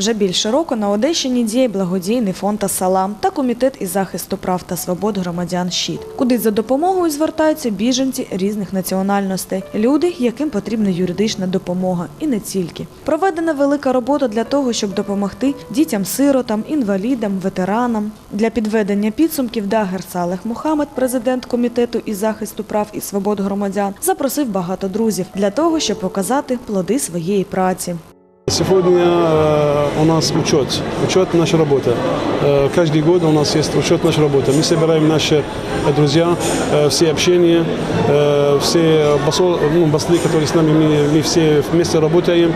Вже більше року на Одещині діє благодійний фонд «Асалам» та комітет із захисту прав та свобод громадян «Щит», куди за допомогою звертаються біженці різних національностей, люди, яким потрібна юридична допомога, і не тільки. Проведена велика робота для того, щоб допомогти дітям-сиротам, інвалідам, ветеранам. Для підведення підсумків Дагер Салех Мухаммед, президент комітету із захисту прав і свобод громадян, запросив багато друзів для того, щоб показати плоди своєї праці. Сегодня э, у нас учет, учет нашей работы. Э, Каждый год у нас есть учет нашей работы. Мы собираем наши э, друзья, все общения, все басол, ну, басли, которые с нами, мы, мы все вместе работаем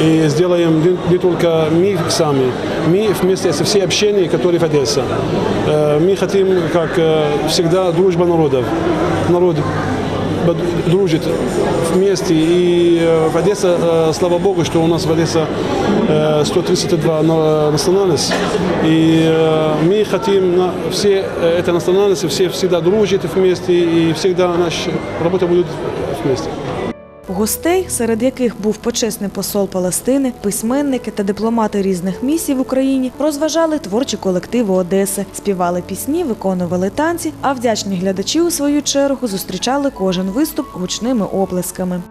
и сделаем не, только мы сами, мы вместе со все общения, которые в Одессе. Мы хотим, как всегда, дружба народов. Народ дружит вместе. И э, в Одессе, э, слава богу, что у нас в Одессе э, 132 на- национальность. И э, мы хотим на все э, это национальности, все всегда дружат вместе, и всегда наша работа будет вместе. Гостей, серед яких був почесний посол Палестини, письменники та дипломати різних місій в Україні, розважали творчі колективи Одеси, співали пісні, виконували танці, а вдячні глядачі у свою чергу зустрічали кожен виступ гучними оплесками.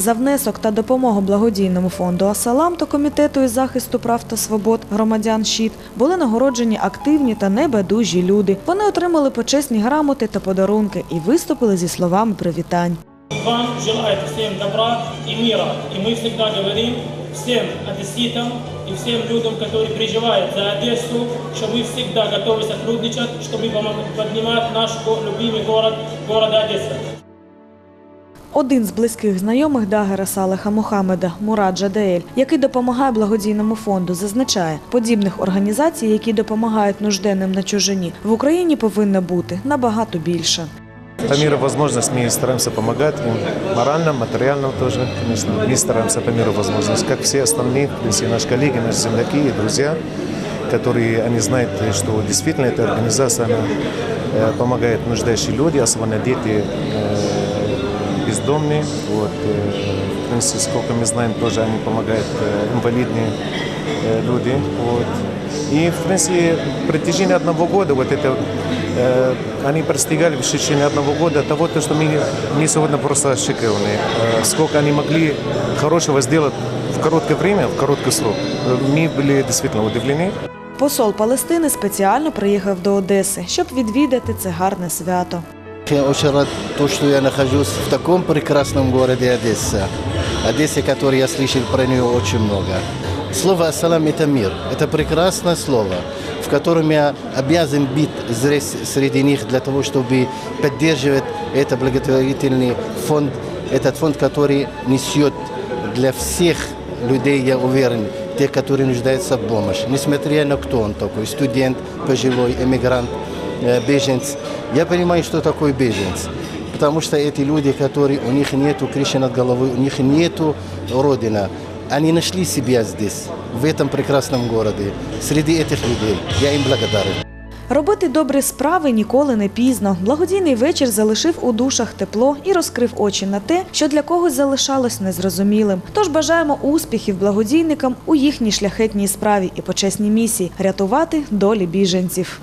За внесок та допомогу благодійному фонду Асалам та комітету із захисту прав та свобод громадян ЩІТ були нагороджені активні та небайдужі люди. Вони отримали почесні грамоти та подарунки і виступили зі словами привітань. Вам желает всем добра и мира. И мы всегда говорим всем одесситам и всем людям, которые переживают за Одессу, что мы всегда готовы сотрудничать, чтобы помог- поднимать наш го- любимый город, город Одесса. Один з близьких знайомих Дагера Салеха Мухаммеда Мурад Джадель, який допомагає благодійному фонду, зазначає, подібних організацій, які допомагають нужденним на чужині, в Україні повинно бути набагато більше. По мере возможности мы стараемся помогать им морально, материально тоже, конечно. Мы стараемся по мере возможности, как все остальные, в принципе, наши коллеги, наши земляки и друзья, которые, они знают, что действительно эта организация она, э, помогает нуждающим людям, особенно дети э, бездомные. Вот, э, в принципе, сколько мы знаем, тоже они помогают э, инвалидные э, люди. Вот. И, в принципе, в протяжении одного года вот это э, они достигали в течение одного года того, то, что мы, мы сегодня просто шокированы. Э, сколько они могли хорошего сделать в короткое время, в короткий срок. Э, Мы были действительно удивлены. Посол Палестини спеціально приїхав до Одеси, щоб відвідати це гарне свято. Я очень рад, то, что я нахожусь в таком прекрасном городе Одесса. Одессе, который я слышал про нее очень много. Слово «Ассалам» – это мир. Это прекрасное слово, в котором я обязан быть здесь среди них для того, чтобы поддерживать этот благотворительный фонд, этот фонд, который несет для всех людей, я уверен, тех, которые нуждаются в помощи, несмотря на кто он такой, студент, пожилой, эмигрант, беженец. Я понимаю, что такое беженец. Потому что эти люди, которые, у них нету крыши над головой, у них нету родина. Они нашли себя здесь, в этом прекрасном городе, среди этих людей. Я им благодарен. Робити добрі справи ніколи не пізно. Благодійний вечір залишив у душах тепло і розкрив очі на те, що для когось залишалось незрозумілим. Тож бажаємо успіхів благодійникам у їхній шляхетній справі і почесній місії рятувати долі біженців.